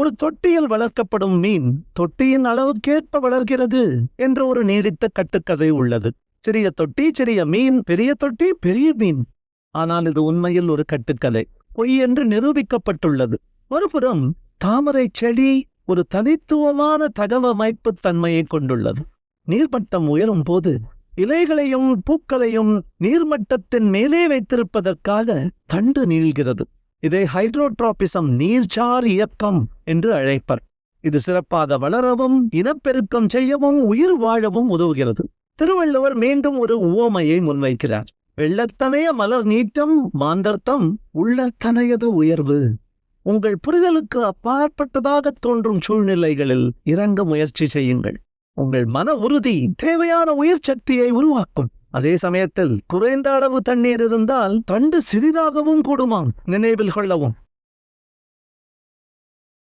ஒரு தொட்டியில் வளர்க்கப்படும் மீன் தொட்டியின் அளவுக்கேற்ப வளர்கிறது என்ற ஒரு நீடித்த கட்டுக்கதை உள்ளது. சிறிய தொட்டி சிறிய மீன் பெரிய தொட்டி பெரிய மீன். ஆனால் இது உண்மையில் ஒரு கட்டுக்கதை. பொய் என்று நிரூபிக்கப்பட்டுள்ளது. ஒருபுறம் தாமரை செடி ஒரு தனித்துவமான தகவமைப்பு தன்மையை கொண்டுள்ளது. நீர்மட்டம் உயரும் போது இலைகளையும் பூக்களையும் நீர்மட்டத்தின் மேலே வைத்திருப்பதற்காக தண்டு நீள்கிறது. இதை ஹைட்ரோட்ராபிசம் நீர்ச்சார் இயக்கம் என்று அழைப்பர். இது சிறப்பாக வளரவும் இனப்பெருக்கம் செய்யவும் உயிர் வாழவும் உதவுகிறது. திருவள்ளுவர் மீண்டும் ஒரு உவமையை முன்வைக்கிறார். வெள்ளத்தனைய மலர் நீட்டம் மாந்தர்த்தம் உள்ளத்தனையது உயர்வு. உங்கள் புரிதலுக்கு அப்பாற்பட்டதாக தோன்றும் சூழ்நிலைகளில் இறங்க முயற்சி செய்யுங்கள். உங்கள் மன உறுதி தேவையான உயிர் சக்தியை உருவாக்கும். அதே சமயத்தில் குறைந்த அளவு தண்ணீர் இருந்தால் தண்டு சிறிதாகவும் கூடுமாம். நினைவில் கொள்ளவும்.